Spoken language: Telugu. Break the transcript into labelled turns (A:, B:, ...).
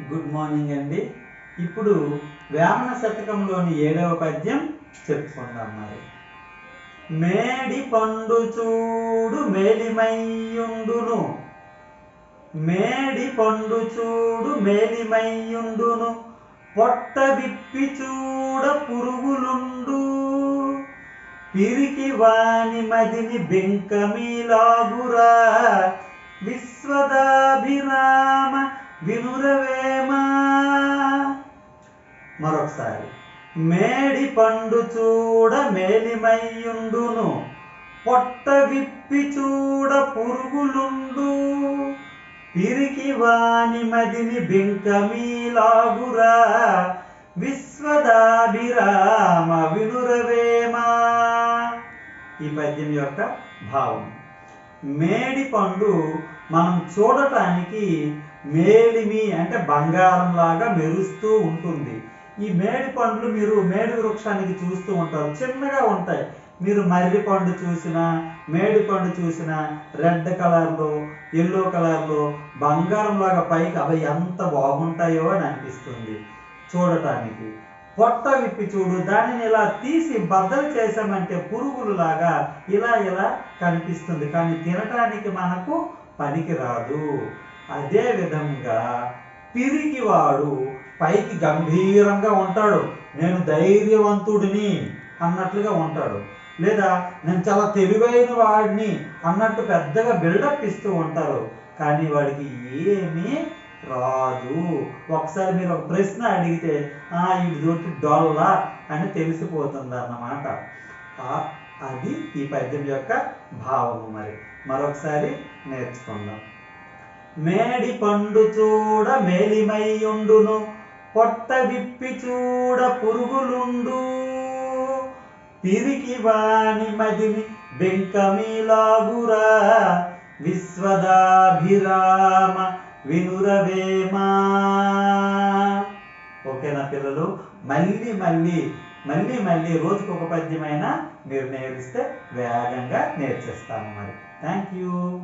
A: గుడ్ మార్నింగ్ అండి. ఇప్పుడు వేమన శతకంలోని ఏడవ పద్యం చెప్పుకుందాం మరి. మేడి పండు చూడు మేలిమయ్యుండును. మేడి పండు చూడు మేలిమయ్యుండును. పొట్ట విప్పి చూడ పురుగులుండు. పిరికి వాని మదిని బెంకమీలాగురా. విశ్వదాభిరామ వినురవేమా మరొకసారి. మేడి పండు చూడ మేలిమయ్యుండును పొట్ట విప్పి చూడ పురుగులుండు. పిరికి వాని మదిని బెంకమీలాగురా విశ్వదాభిరామ వినురవేమా? ఈ పద్యం యొక్క భావం. మేడి పండు మనం చూడటానికి మేలిమి అంటే బంగారం లాగా మెరుస్తూ ఉంటుంది. ఈ మేడి పండ్లు మీరు మేడి వృక్షానికి చూస్తూ ఉంటారు. చిన్నగా ఉంటాయి. మీరు మర్రి పండు చూసినా మేడి పండు చూసినా రెడ్ కలర్లో ఎల్లో కలర్లో బంగారం లాగా పైకి అవి ఎంత బాగుంటాయో అని అనిపిస్తుంది. చూడటానికి. పొట్ట విప్పి చూడు దానిని ఇలా తీసి బద్దలు చేసామంటే పురుగులు లాగా ఇలా ఇలా కనిపిస్తుంది. కానీ తినటానికి మనకు పనికిరాదు. అదే విధంగా పిరికివాడు పైకి గంభీరంగా ఉంటాడు. నేను ధైర్యవంతుడిని అన్నట్లుగా ఉంటాడు. లేదా నేను చాలా తెలివైన వాడిని అన్నట్టు పెద్దగా బిల్డప్ ఇస్తూ ఉంటారు. కానీ వాడికి ఏమీ రాదు. ఒకసారి మీరు ఒక ప్రశ్న అడిగితే ఆ ఇది దొరికి డొల్లా అని తెలిసిపోతుంది అన్నమాట అది ఈ పద్యం యొక్క భావము మరి. మరొకసారి నేర్చుకుందాం. మేడి పండు చూడ మేలిమయ్యుండును పొట్ట విప్పి చూడ పురుగులుండు. పిరికి వాని మదిని బెంకమీలాగురా విశ్వదాభిరామ వినురవేమా ఓకేనా పిల్లలు? మళ్ళీ మళ్ళీ మళ్ళీ మళ్ళీ రోజుకు ఒక పద్యమైనా మీరు నేర్పిస్తే వేగంగా నేర్చేస్తాము మరి. Thank you